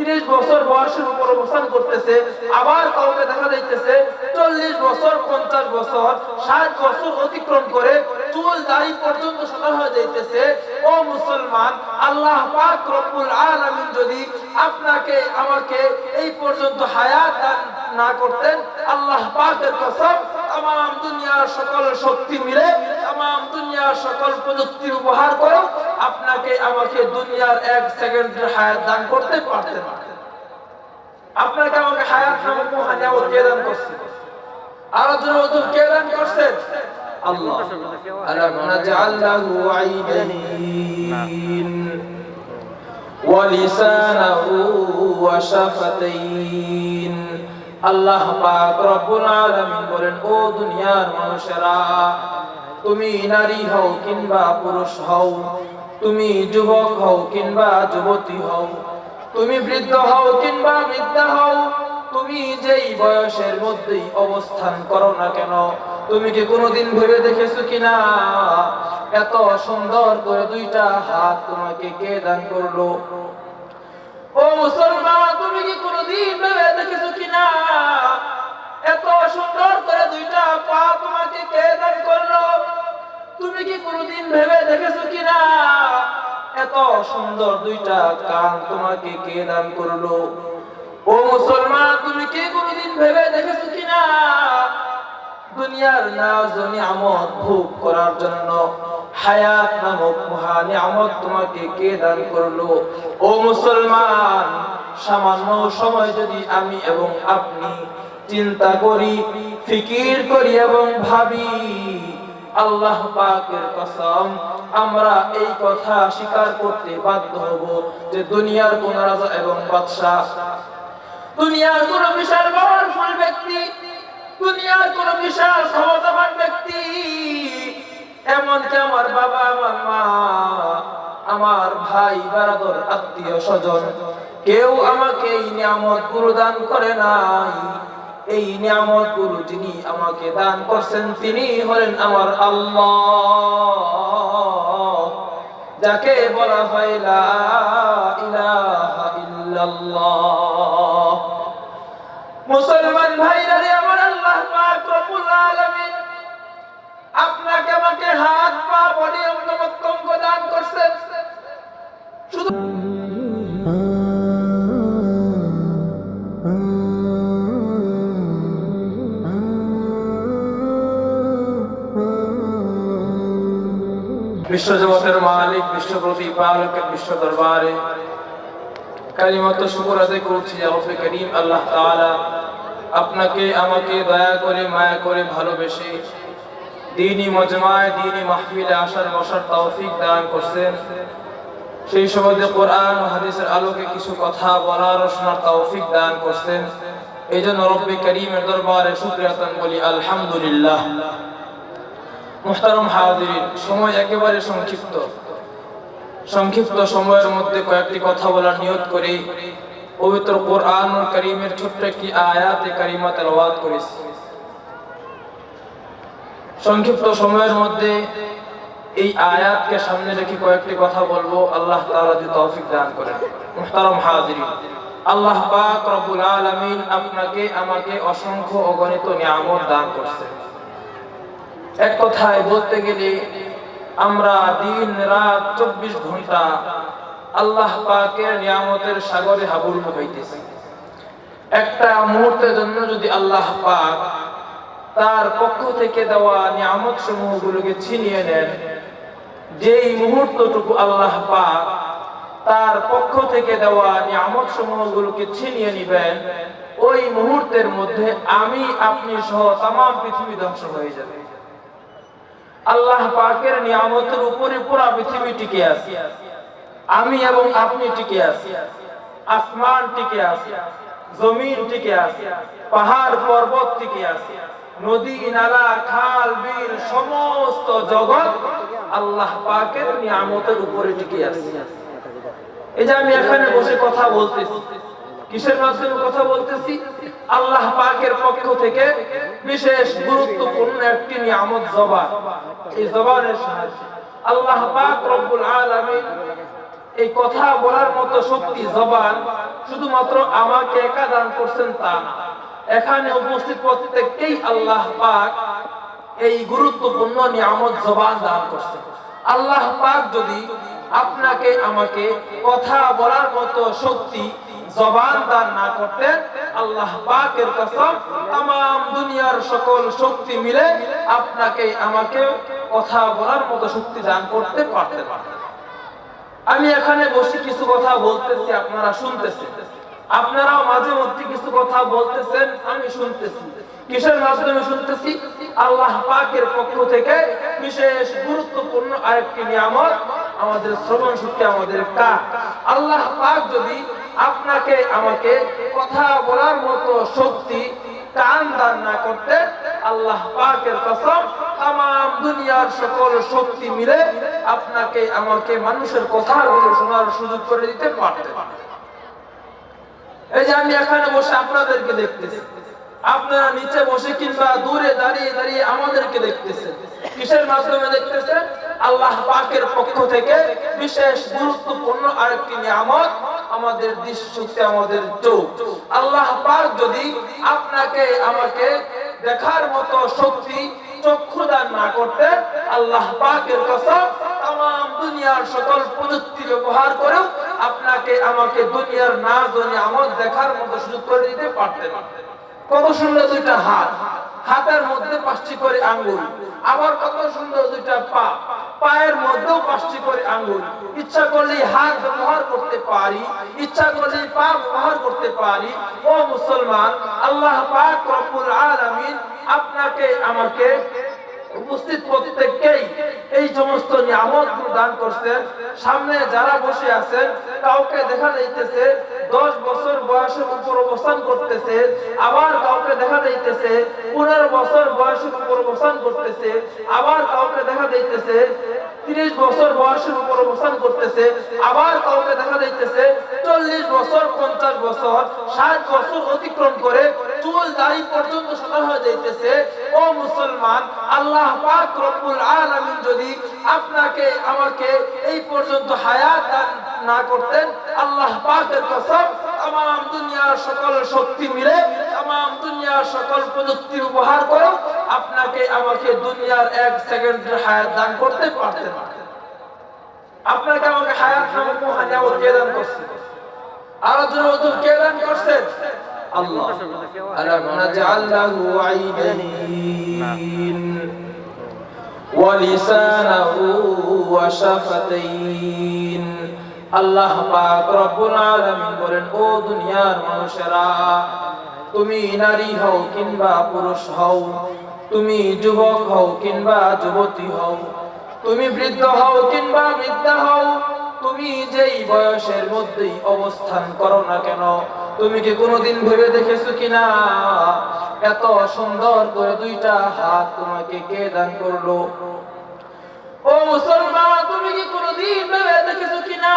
তিরিশ বছর বয়সের উপর অবস্থান করতেছে, আবার কাউকে দেখা যাইতেছে চল্লিশ বছর, পঞ্চাশ বছর, ষাট বছর অতিক্রম করে চুল দাড়ি পর্যন্ত সাদা হয়ে যাইতেছে। ও মুসলমান, আল্লাহ পাক রব্বুল আলামিন যদি আপনাকে, আমাকে এই পর্যন্ত হায়াত না করতেন, আল্লাহ পাকের কসম, তাম দুনিয়ার সকল শক্তি মিলে, তাম দুনিয়ার সকল প্রযুক্তি উপহার করে আমাকে আমাকে দুনিয়ার এক সেকেন্ডের হায়াত দান করতে পারতেন আপনাকে আমাকে হায়াত নামক মহানিয়ামত কে দান করছে? আরও জন ওদুর কে দান করছে? আল্লাহ। আলাম নাজআলহু আইনাইন ওয়ালিসানাহু ওয়াশাফাতাইন আল্লাহ পাক রব্বুল আলামিন বলেন, ও দুনিয়ার মানুষেরা, তুমি নারী হও কিংবা পুরুষ হও তুমি যুবক হও কিংবা যুবতী হও, তুমি বৃদ্ধ হও কিংবা বৃদ্ধা হও, তুমি যেই বয়সের মধ্যেই অবস্থান করো না কেন, তুমি কি কোনোদিন ভেবে দেখেছ কিনা? এত সুন্দর করে দুইটা হাত তোমাকে কে দান করল? ও মুসলমান, তুমি কি কোনোদিন ভেবে দেখেছ তুমি কি কোনোদিন ভেবে দেখেছ কিনা? এত সুন্দর দুইটা কান তোমাকে কে দান করল? ও মুসলমান, তুমি কি কোনোদিন ভেবে দেখেছ কিনা? দুনিয়ার নাজ ও নিয়ামত ভোগ করার জন্য হায়াত নামক মহা নিয়ামত তোমাকে কে দান করল? ও মুসলমান, সামান্য সময় যদি আমি এবং আপনি চিন্তা করি, ফিকির করি এবং ভাবি আল্লাহ পাকের কসম, আমরা এই কথা স্বীকার করতে বাধ্য হব যে দুনিয়ার কোন রাজা এবং বাদশাহ, দুনিয়ার কোন বিশাল পাওয়ারফুল ব্যক্তি, দুনিয়ার কোন বিশাল ক্ষমতাবান ব্যক্তি, এমনকি আমার বাবা, আমার মা, আমার ভাই, বারাদর, আত্মীয় স্বজন, কেউ আমাকে এই নিয়ামতগুলো দান করে নাই। এই নিয়ামতগুলো যিনি আমাকে দান করছেন, তিনি হলেন আমার আল্লাহ, যাকে বলা হয় লা ইলাহা মুসলমান ভাইরা আমার আল্লাহ বিশ্বজগতের মালিক, বিশ্ব প্রতিপালকের বিশ্ব দরবারে। কালিমাত শুকর আদায় করছি করিম। আল্লাহ তাআলা আপনাকে, আমাকে দয়া করে, মায়া করে ভালোবেসে দিনই মজমায়, দিনই মাহফিলে আসার বসার তৌফিক দান করছেন। সেই সুবাদে কোরআন হাদিসের আলোকে কিছু কথা বলার শোনার তৌফিক দান করছেন। এই জন্য রব্বে করিমের দরবারে বলি আলহামদুলিল্লাহ। মুহতারম হাজিরিন সময় একেবারে সংক্ষিপ্ত। সংক্ষিপ্ত সময়ের মধ্যে কয়েকটি কথা বলার নিয়ত করে পবিত্র কোরআন করিমের ছোট্ট একটি আয়াতে কারিমা তেলাওয়াত করেছি। সংক্ষিপ্ত সময়ের মধ্যে এই আয়াতকে সামনে রেখে কয়েকটি কথা বলব। আল্লাহ তাআলা যদি তৌফিক দান করেন। মুহতারম হাজিরিন আল্লাহ পাক রব্বুল আলামিন আপনাকে, আমাকে অসংখ্য অগণিত নিয়ামত দান করছেন। এক কথায় বলতে গেলে, আমরা দিন রাত চব্বিশ ঘণ্টা আল্লাহ পাকের নিয়ামতের সাগরে হাবুল হইতেছি একটা মুহূর্তের জন্য যদি আল্লাহ পাক তার পক্ষ থেকে দেওয়া নিয়ামত সমূহ গুলোকে ছিনিয়ে নেন, যেই মুহূর্তটুকু আল্লাহ পাক তার পক্ষ থেকে দেওয়া নিয়ামত সমূহ গুলোকে ছিনিয়ে নিবেন, ওই মুহূর্তের মধ্যে আমি, আপনি সহ তাম পৃথিবী ধ্বংস হয়ে যাবে। আল্লাহ পাকের নিয়ামতের উপরে পুরা পৃথিবী টিকে আছে। আমি এবং আপনি টিকে আছি। আসমান টিকে আছে। জমিন টিকে আছে। পাহাড় পর্বত টিকে আছে। নদী, নালা, খাল, বিল, সমস্ত জগৎ আল্লাহ পাকের নিয়ামতের উপরে টিকে আছে। এই যে আমি এখানে বসে কথা বলতেছি, কিসের মাধ্যমে কথা বলতেছি? আল্লাহ পাকের পক্ষ থেকে বিশেষ গুরুত্বপূর্ণ একটি নিয়ামত জবান এই জবানের সাহায্যে। আল্লাহ পাক রব্বুল আলামিন এই কথা বলার মতো শক্তি, জবান শুধুমাত্র আমাকে একা দান করছেন তা না। এখানে উপস্থিত প্রত্যেককেই আল্লাহ পাক এই গুরুত্বপূর্ণ নিয়ামত জবান দান করছেন। আল্লাহ পাক যদি আপনাকে, আমাকে কথা বলার মতো শক্তি, জবান দান না করতেন, আল্লাহ পাকের কসম তাম দুনিয়ার সকল শক্তি মিলে আপনাকে আমাকে কথা বলার মতো শক্তি দান করতে পারতেন। আমি এখানে বসে কিছু কথা বলতেছি, আপনারা শুনতেছেন। আপনারাও মাঝে মধ্যে কিছু কথা বলতেছেন, আমি শুনতেছি। কিসের মাধ্যমে শুনতেছি? আল্লাহ পাকের পক্ষ থেকে বিশেষ গুরুত্বপূর্ণ আরেকটি নিয়ামত, আমাদের শ্রবণ শক্তি আমাদের কাজ। আল্লাহ পাক যদি আপনাকে আমাকে কথা বলার মতো শক্তি কান দান না করতে, আল্লাহ পাকের কসম তাম দুনিয়ার সকল শক্তি মিলে আপনাকে আমাকে মানুষের কথাগুলো শোনার সুযোগ করে দিতে পারতেন। এই যে আমি এখানে বসে আপনাদেরকে দেখতেছি। আপনারা নিচে বসে কিংবা দূরে দাঁড়িয়ে দাঁড়িয়ে আমাদেরকে দেখতেছেন। কিসের মাধ্যমে দেখতেছেন? আল্লাহ পাকের পক্ষ থেকে বিশেষ গুরুত্বপূর্ণ আরেকটি নিয়ামত আমাদের দৃষ্টি আমাদের চোখ। আল্লাহ পাক যদি আপনাকে, আমাকে দেখার মতো শক্তি, চক্ষু দান না করতে আল্লাহ পাকের কসম তাম দুনিয়ার সকল প্রযুক্তি ব্যবহার করেও আপনাকে, আমাকে দুনিয়ার না জনি আমল দেখার মতো সুযোগ করে দিতে পারতেন কত সুন্দর দুইটা হাত। হাতের মধ্যে পাঁচটি করে আঙ্গুল, আবার কত সুন্দর দুইটা পা। পায়ের মধ্যেও পাঁচটি করে আঙ্গুল। ইচ্ছা করলে হাত ব্যবহার করতে পারি, ইচ্ছা করলে পা ব্যবহার করতে পারি। ও মুসলমান, আল্লাহ পাক রব্বুল আলামিন আপনাকে, আমাকে উপস্থিত প্রত্যেককেই এই সমস্ত নিয়ামত দান করছেন। সামনে যারা বসে আছেন, কাউকে দেখা যাইতেছে দশ বছর বয়সের উপর অবস্থান করতেছে, আবার কাউকে দেখা যাইতেছে, পনেরো বছর বয়সের উপর অবস্থান করতেছে, আবার কাউকে দেখা যাইতেছে, তিরিশ বছর বয়সের উপর অবস্থান করতেছে, আবার কাউকে দেখা যাইতেছে, চল্লিশ বছর, পঞ্চাশ বছর, ষাট বছর অতিক্রম করে চুল দাড়ি পর্যন্ত সাদা হয়ে যাইতেছে। ও মুসলমান, আল্লাহ পাক রব্বুল আলামিন যদি আপনাকে, আমাকে এই পর্যন্ত হায়াত দান না করতেন, আল্লাহ পাকের কসম তাম দুনিয়ার সকল শক্তি মিলে তাম দুনিয়ার সকল প্রযুক্তি উপহার করো আপনাকে আমাকে দুনিয়ার এক সেকেন্ডের হায়াত দান করতে পারতেন আপনাকে আমাকে হায়াত নামক মহানিয়ামত কে দান করছে? আরও জন ওযু কে দান করছেন আল্লাহ। আলাম নাজআলহু আইনাইন ওয়া লিসানাহু ওয়া আল্লাহ পাক রব্বুল আলামিন বলেন, ও দুনিয়ার মানুষেরা, তুমি নারী হও কিংবা পুরুষ হও, তুমি যুবক হও কিংবা যুবতী হও, তুমি বৃদ্ধ হও কিংবা বৃদ্ধা হও, তুমি যেই বয়সের মধ্যেই অবস্থান করো না কেন, তুমি কি কোনোদিন ভেবে দেখেছ কিনা এত সুন্দর করে দুইটা হাত তোমাকে কে দান করল? ও মুসলমান, তুমি কি কোনোদিন ভেবে দেখেছ কিনা?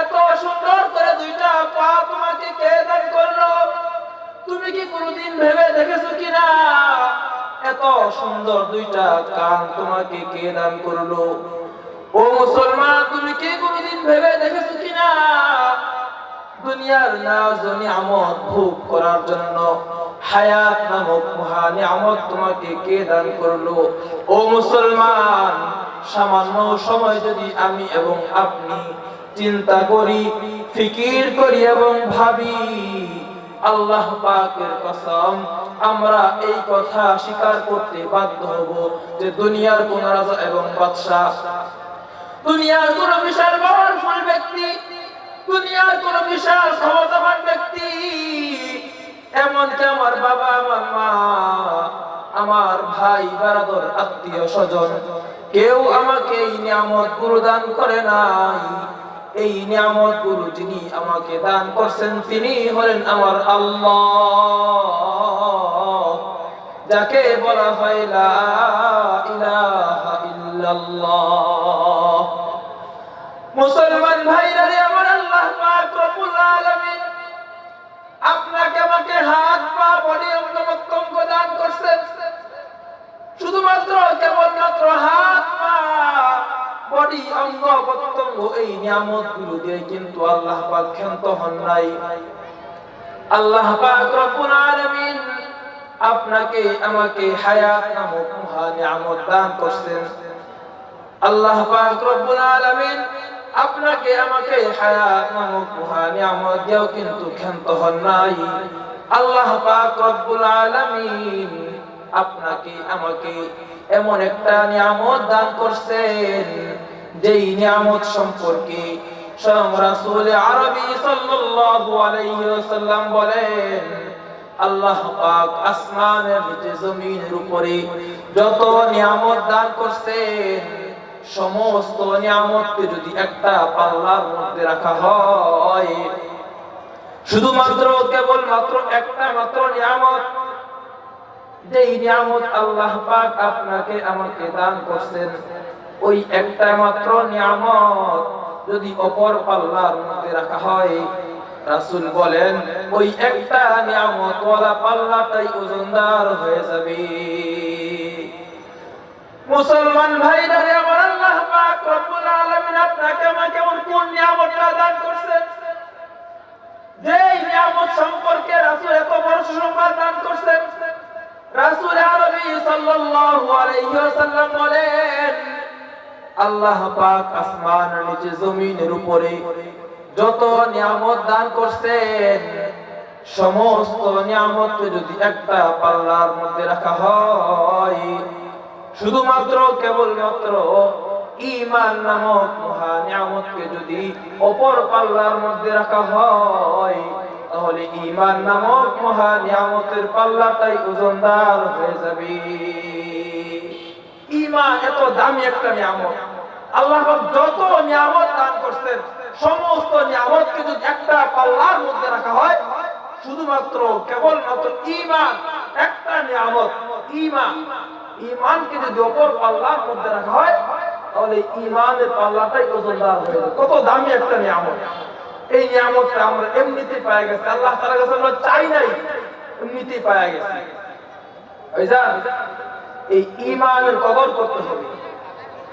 এত সুন্দর করে দুইটা পা তোমাকে কে দান করল? তুমি কি কোনোদিন ভেবে দেখেছ কিনা? এত সুন্দর দুইটা কান তোমাকে কে দান করল? ও মুসলমান, তুমি কি কোনোদিন ভেবে দেখেছ কিনা? দুনিয়ার নাজ ও নিয়ামত ভোগ করার জন্য হায়াত নামক মহা নিয়ামত তোমাকে কে দান করল? ও মুসলমান, সামান্য সময় যদি আমি এবং আপনি চিন্তা করি, ফিকির করি এবং ভাবি, আল্লাহ পাকের কসম, আমরা এই কথা স্বীকার করতে বাধ্য হব যে দুনিয়ার কোন রাজা এবং বাদশাহ, দুনিয়ার কোন বিশাল পাওয়ারফুল ব্যক্তি, দুনিয়ার কোন বিশাল ক্ষমতাবান ব্যক্তি এমনকি আমার বাবা, আমার মা, আমার ভাই, বারাদর, আত্মীয় স্বজন, কেউ আমাকে এই নিয়ামতগুলো দান করে নাই। এই নিয়ামতগুলো যিনি আমাকে দান করছেন, তিনি হলেন আমার আল্লাহ, যাকে বলা হয় মুসলমান ভাইরা আমার আল্লাহ পাক রব্বুল আলামিন আপনাকে আমাকে হাত, পা, বডি অঙ্গপ্রত্যঙ্গ দান করছেন শুধুমাত্র কেবলমাত্র হাত, পা অঙ্গ আল্লাহ আপনাকে, আমাকে হায়াত নামক নিয়ামত দান করছেন। আল্লাহ পাক আপনাকে আমাকে হায়াত নামক মহা নিয়ামত দিয়েও কিন্তু ক্ষান্ত হন নাই। আল্লাহ পাক রব্বুল আলামিন আপনাকে, আমাকে এমন একটা নিয়ামত দান করছেন, যেই নিয়ামত সম্পর্কে স্বয়ং রাসূল আরবি সাল্লাল্লাহু আলাইহি ওয়াসাল্লাম বলেন, আল্লাহ পাক আসমানের নিচে জমিনের উপরে যত নিয়ামত দান করছেন সমস্ত নিয়ামতকে যদি একটা পাল্লার মধ্যে রাখা হয়, শুধুমাত্র কেবল মাত্র একটা মাত্র নিয়ামত, যেই নিয়ামত আল্লাহ পাক আপনাকে আমাকে দান করছেন, ওই একটা মাত্র নিয়ামত যদি অপর পাল্লার মধ্যে রাখা হয়, রাসূল বলেন, ওই একটা নিয়ামত ওয়ালা পাল্লাটাই ওজনদার হয়ে যাবে। মুসলমান ভাইরা আপনাকে আমাকে কোন নিয়ামতটা দান যে নিয়ামত সম্পর্কে এত বড় সুসংবাদ দান আরবি সাল্লাল্লাহু আলাইহি ওয়াসাল্লাম বলেন, আল্লাহ পাক আসমানের নিচে জমিনের উপরে যত নিয়ামত দান করছেন, সমস্ত নিয়ামতকে যদি একটা পাল্লার মধ্যে রাখা হয়, শুধুমাত্র কেবলমাত্র ইমান নামক মহা নিয়ামতকে যদি অপর পাল্লার মধ্যে রাখা হয়, তাহলে ইমান নামক মহা নিয়ামতের পাল্লাটাই ওজনদার হয়ে যাবে। ইমান এত দামি একটা নিয়ামত। আল্লাহ যত নিয়ামত দান করছেন, সমস্ত নিয়ামতকে যদি একটা পাল্লার মধ্যে রাখা হয়, শুধুমাত্র কেবলমাত্র ইমান, একটা নিয়ামত, ইমান, ইমানকে যদি অপর পাল্লার মধ্যে রাখা হয় তাহলে ইমানের পাল্লাটাই ওজনদার হয়ে যাবে। কত দামি একটা নিয়ামত। এই নিয়ামতটা আমরা এমনিতে পাওয়া গেছে। আল্লাহ তাআলার কাছে আমরা চাই নাই, এমনিতেই পাওয়া গেছে। এই ইমানের করতে হবে।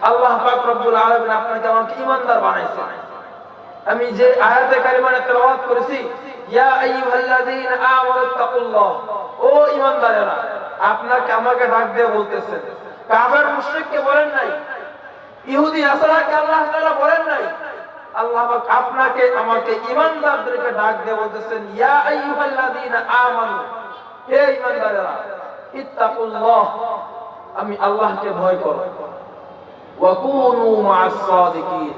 আল্লাহ পাক রব্বুল আপনাকে আমাকে ইমানদার বানাইছেন আমি যে আয়াতে কারিমানে তেলাওয়াত করেছি, ইয়া আইয়ুহাল্লাযীনা আমানু তাকুল্লাহ ও ঈমানদারেরা, আপনাকে আমাকে ডাক দিয়ে বলতেছেন। কাফের, মুশরিককে বলেন নাই ইহুদি নাসারাকে আল্লাহ বলেন নাই। আল্লাহ আপনাকে, আমাকে ঈমানদারদেরকে ডাক দিয়ে বলতেছেন, ইয়া আইয়ুহাল্লাযীনা আমানু। হে ইত্তাকুল্লাহ, আমি আল্লাহকে ভয় করো। ওয়া কুনু মা'আস সাদিকিন।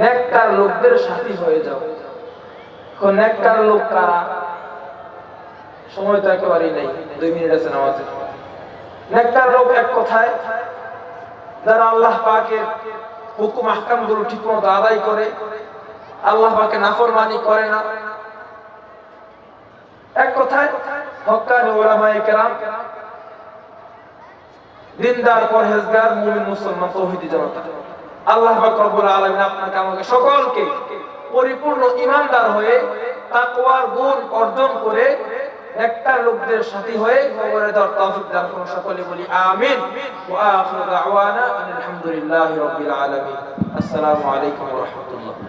নেককার লোকদের সাথী হয়ে যাও। এখন নেককার লোক কারা? সময় তো একেবারেই নেই, দুই মিনিট আছে নামাজে নেককার লোক এক কথায় যারা আল্লাহ পাকের হুকুম আহকামগুলো ঠিক মতো আদায় করে, আল্লাহ পাকে নাফরমানি করে না। এক কথায় আল্লাহ আপনাকে, আমাকে সকলকে পরিপূর্ণ ঈমানদার হয়ে, তাকওয়ার গুণ অর্জন করে একটা লোকদের সাথী হয়ে খবরে দর তৌফিক দান করুন সকলে বলি আমিন। ওয়া আখিরু দাওয়ানা আলহামদুলিল্লাহি রাব্বিল আলামিন। আসসালামু আলাইকুম ওয়া